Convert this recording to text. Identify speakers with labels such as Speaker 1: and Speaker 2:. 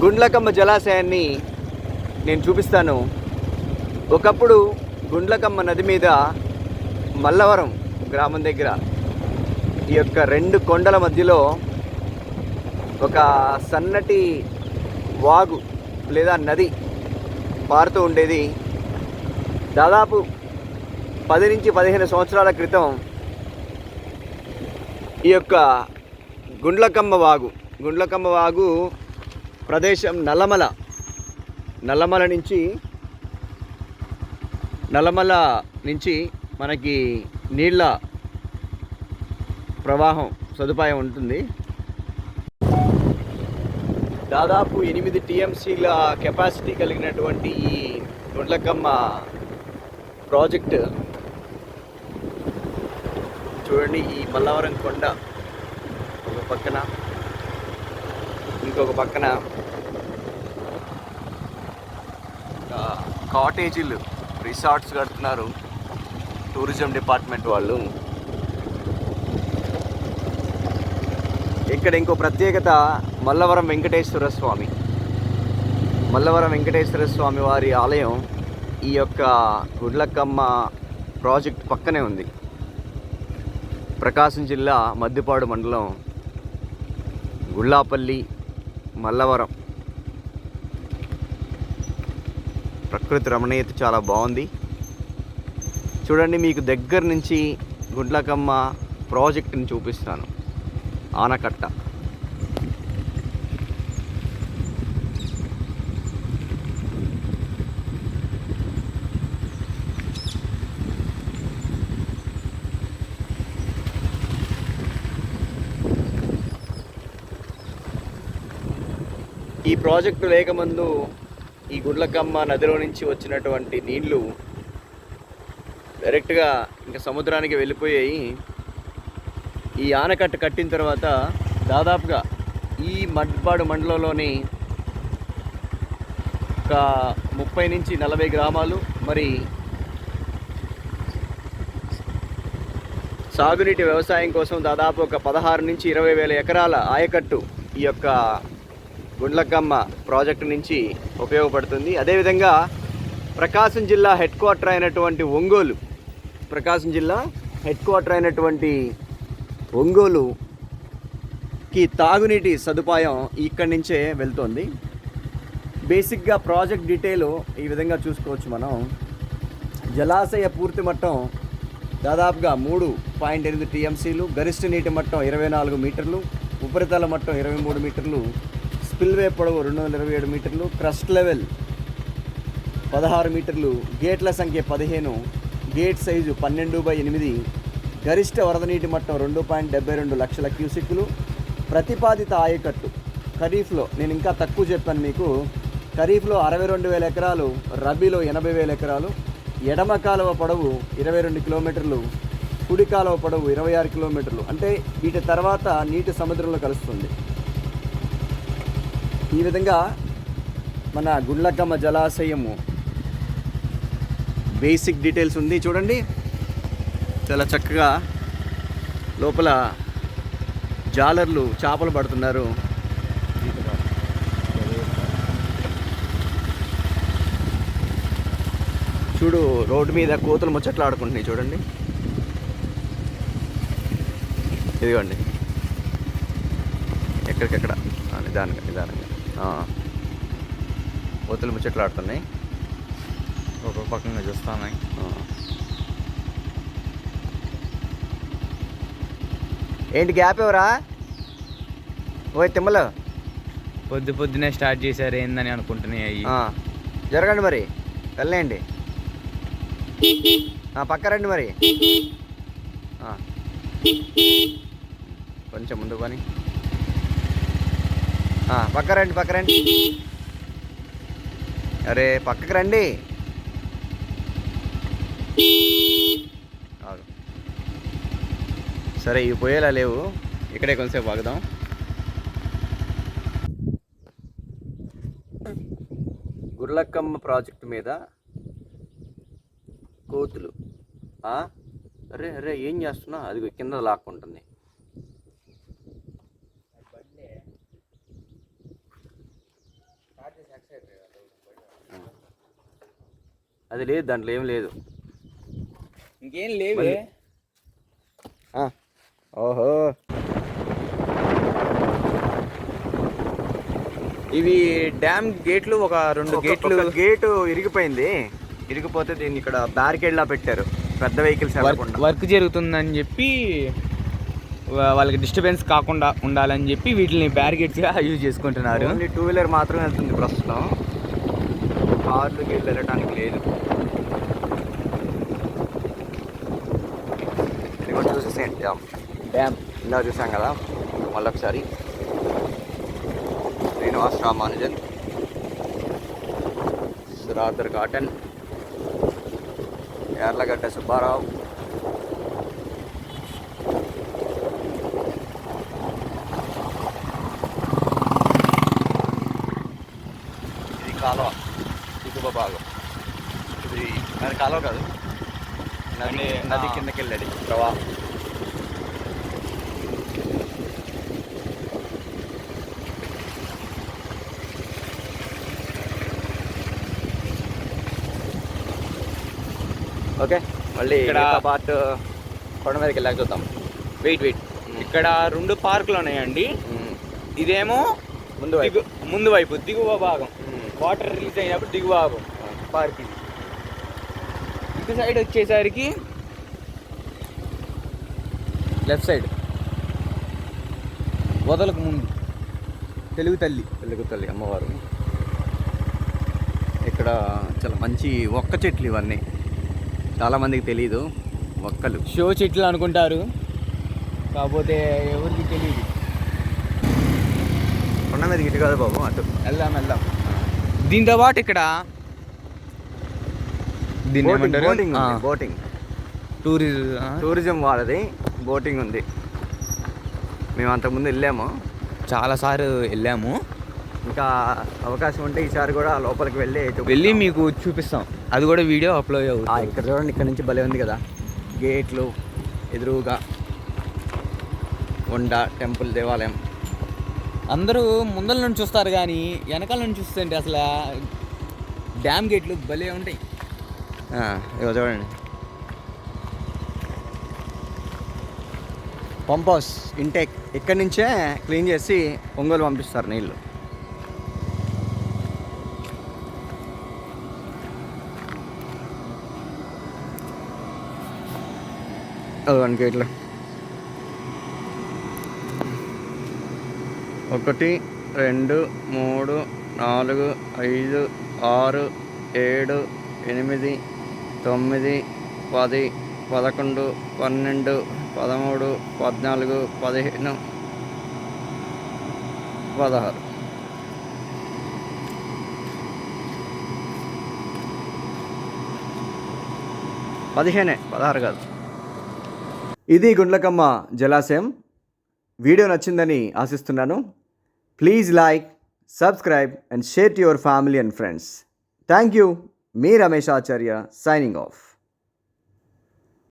Speaker 1: గుండ్లకమ్మ జలాశయాన్ని నేను చూపిస్తాను. ఒకప్పుడు గుండ్లకమ్మ నది మీద మల్లవరం గ్రామం దగ్గర ఈ యొక్క రెండు కొండల మధ్యలో ఒక సన్నటి వాగు లేదా నది పారుతూ ఉండేది. దాదాపు పది నుంచి పదిహేను సంవత్సరాల క్రితం ఈ యొక్క గుండ్లకమ్మ వాగు గుండ్లకమ్మ వాగు ప్రదేశం నల్లమల. నల్లమల నుంచి నల్లమల నుంచి మనకి నీళ్ళ ప్రవాహం సదుపాయం ఉంటుంది. దాదాపు ఎనిమిది టీఎంసీల కెపాసిటీ కలిగినటువంటి ఈ గుండ్లకమ్మ ప్రాజెక్ట్. చూడండి ఈ మల్లవరం కొండ ఒక పక్కన. ఇంకొక పక్కన. కాటేజీలు రిసార్ట్స్ కడుతున్నారు. టూరిజం డిపార్ట్మెంట్ వాళ్ళు. ఇక్కడ ఇంకో ప్రత్యేకత మల్లవరం వెంకటేశ్వర స్వామి. మల్లవరం వెంకటేశ్వర స్వామి వారి ఆలయం ఈ యొక్క గుడ్లకమ్మ ప్రాజెక్ట్ పక్కనే ఉంది. ప్రకాశం జిల్లా మద్దిపాడు మండలం గుళ్ళాపల్లి మల్లవరం. ప్రకృతి రమణీయత చాలా బాగుంది. చూడండి మీకు దగ్గర నుంచి గుండ్లకమ్మ ప్రాజెక్ట్ని చూపిస్తాను. ఆనకట్ట. ఈ ప్రాజెక్టు లేకముందు ఈ గుడ్లకమ్మ నదిలో నుంచి వచ్చినటువంటి నీళ్ళు డైరెక్ట్గా ఇంకా సముద్రానికి వెళ్ళిపోయాయి. ఈ ఆనకట్ట కట్టిన తర్వాత దాదాపుగా ఈ మడ్పాడు మండలంలోని ఒక ముప్పై నుంచి నలభై గ్రామాలు మరి సాగునీటి వ్యవసాయం కోసం దాదాపు ఒక పదహారు నుంచి ఇరవై వేల ఎకరాల ఆయకట్టు ఈ యొక్క గుండ్లకమ్మ ప్రాజెక్టు నుంచి ఉపయోగపడుతుంది. అదేవిధంగా ప్రకాశం జిల్లా హెడ్ క్వార్టర్ అయినటువంటి ఒంగోలు ప్రకాశం జిల్లా హెడ్ క్వార్టర్ అయినటువంటి ఒంగోలుకి తాగునీటి సదుపాయం ఇక్కడి నుంచే వెళ్తోంది. బేసిక్గా ప్రాజెక్ట్ డీటెయిల్ ఈ విధంగా చూసుకోవచ్చు మనం. జలాశయ పూర్తి మట్టం దాదాపుగా మూడు పాయింట్ ఎనిమిది టీఎంసీలు గరిష్ట నీటి మట్టం ఇరవై నాలుగు మీటర్లు ఉపరితల మట్టం ఇరవై మూడు మీటర్లు స్పిల్వే పొడవు రెండు వందల ఇరవై ఏడు మీటర్లు క్రస్ట్ లెవెల్ పదహారు మీటర్లు గేట్ల సంఖ్య పదిహేను గేట్ సైజు పన్నెండు బై ఎనిమిది గరిష్ట వరద నీటి మట్టం రెండు పాయింట్ డెబ్బై రెండు లక్షల క్యూసిక్లు ప్రతిపాదిత ఆయకట్టు. ఖరీఫ్లో నేను ఇంకా తక్కువ చెప్పాను మీకు ఖరీఫ్లో అరవై రెండు వేల ఎకరాలు రబీలో ఎనభై వేల ఎకరాలు ఎడమ కాలువ పొడవు ఇరవై రెండు కిలోమీటర్లు కుడి కాలువ పొడవు ఇరవై ఆరు కిలోమీటర్లు. అంటే వీటి తర్వాత నీటి సముద్రంలో కలుస్తుంది. ఈ విధంగా మన గుండ్లకమ్మ జలాశయము. బేసిక్ డీటెయిల్స్ ఉంది. చూడండి. చాలా చక్కగా లోపల జాలర్లు చేపలు పడుతున్నారు. చూడు రోడ్డు మీద కోతులు ముచ్చట్లు ఆడుకుంటున్నాయి చూడండి. ఇదిగోండి. ఎక్కడికెక్కడ? నిదానంగా నిదానంగా. కోతులు ముచ్చట్లు ఆడుతున్నాయి
Speaker 2: ఒక పక్కన చూస్తాను
Speaker 1: ఆ. ఏంటి గ్యాప్ ఎవరా? ఓయ్ తిమ్మలు.
Speaker 2: పొద్దు పొద్దునే స్టార్ట్ చేశారు ఏందని అనుకుంటున్నాయి
Speaker 1: జరగండి మరి. వెళ్ళండి. పక్క రండి మరి. కొంచెం ముందు పని. పక్క రండి పక్క రండి. అరే పక్కకి రండి. సరే ఇవి పోయేలా లేవు. ఇక్కడే కొంతసేపు ఆగుదాం. గుర్లక్కమ్మ ప్రాజెక్టు మీద కోతులు. అరే అరే ఏం చేస్తున్నా? అది కింద లాక్కుంటుంది. అది లేదు దాంట్లో ఏం లేదు.
Speaker 2: ఇంకేం లేవే.
Speaker 1: ఓహో.
Speaker 2: ఇవి డ్యామ్ గేట్లు ఒక రెండు గేట్లు.
Speaker 1: గేటు ఇరిగిపోయింది. ఇరిగిపోతే దీన్ని ఇక్కడ బ్యారికేడ్ లా పెట్టారు. పెద్ద వెహికల్స్
Speaker 2: వర్క్ జరుగుతుందని చెప్పి వాళ్ళకి డిస్టర్బెన్స్ కాకుండా ఉండాలని చెప్పి వీటిని బ్యారిగేట్స్గా యూజ్ చేసుకుంటున్నారు.
Speaker 1: ఓన్లీ టూ వీలర్ మాత్రమే వెళ్తుంది ప్రస్తుతం. కార్లు వెళ్ళడానికి లేదు. చూసేసేయండి డ్యామ్
Speaker 2: డ్యామ్
Speaker 1: ఇందా చూసాం కదా మళ్ళీ ఒకసారి Srinivas Ramanujan sir Arthur Cotton Yarlagadda Subbarao ఇది కాలువ దిగువ భాగం ఇది కాలువ కాదు నది నది. కిందకి వెళ్ళాడు ప్రవాహం ఓకే? మళ్ళీ
Speaker 2: ఇక్కడ-
Speaker 1: పార్ట్ కొండ మీదకి వెళ్ళాక చూద్దాం.
Speaker 2: Wait wait. ఇక్కడ రెండు పార్కులు ఉన్నాయండి. ఇదేమో
Speaker 1: ముందు వైపు.
Speaker 2: ముందు వైపు దిగువ భాగం. వాటర్ రిలీజ్ అయినప్పుడు దిగువ భాగం. పార్క్ ఇది. ఇటు సైడ్ వచ్చేసరికి లెఫ్ట్ సైడ్. వదలకు ముందు. తెలుగు తల్లి.
Speaker 1: తెలుగు తల్లి అమ్మవారు. ఇక్కడ చాలా మంచి ఒక్క చెట్లు ఇవన్నీ. చాలామందికి తెలీదు ఒక్కలు
Speaker 2: షో చెట్లు అనుకుంటారు కాకపోతే ఎవరికి తెలియదు
Speaker 1: కొండ మీద ఇటు కాదు బాబు అటు.
Speaker 2: వెళ్దాం వెళ్దాం. దీంతో పాటు ఇక్కడ దీన్ని
Speaker 1: బోటింగ్
Speaker 2: ఏమంటారు?
Speaker 1: బోటింగ్
Speaker 2: ఆ,
Speaker 1: ఉంది బోటింగ్
Speaker 2: టూరిజం
Speaker 1: టూరిజం వాళ్ళది బోటింగ్ ఉంది. మేము అంతకుముందు వెళ్ళాము.
Speaker 2: చాలా సార్లు వెళ్ళాము.
Speaker 1: ఇంకా అవకాశం ఉంటే ఈసారి కూడా లోపలికి వెళ్ళి.
Speaker 2: వెళ్ళి మీకు చూపిస్తాం. అది కూడా వీడియో అప్లోడ్ అవుతుంది
Speaker 1: ఇక్కడ చూడండి ఇక్కడ నుంచి భలే ఉంది కదా. గేట్లు ఎదురుగా కొండ టెంపుల్ దేవాలయం.
Speaker 2: అందరూ ముందల నుంచి చూస్తారు కానీ వెనకాల నుంచి చూస్తుంటే అసలు? డ్యామ్ గేట్లు భలే ఉంటాయి.
Speaker 1: ఇగో చూడండి. Pump house intake. ఇక్కడి నుంచే క్లీన్ చేసి ఒంగోలు పంపిస్తారు నీళ్ళు. అదిగోండి గేట్లు ఒకటి రెండు మూడు నాలుగు ఐదు ఆరు ఏడు ఎనిమిది తొమ్మిది పది పదకొండు పన్నెండు పదమూడు పద్నాలుగు పదిహేను పదహారు. పదిహేనే పదహారు కాదు. ఇది గుండ్లకమ్మ జలాశయం. వీడియో నచ్చిందని ఆశిస్తున్నాను. Please like subscribe and share to your family and friends. Thank you. Me Ramesh Acharya signing of.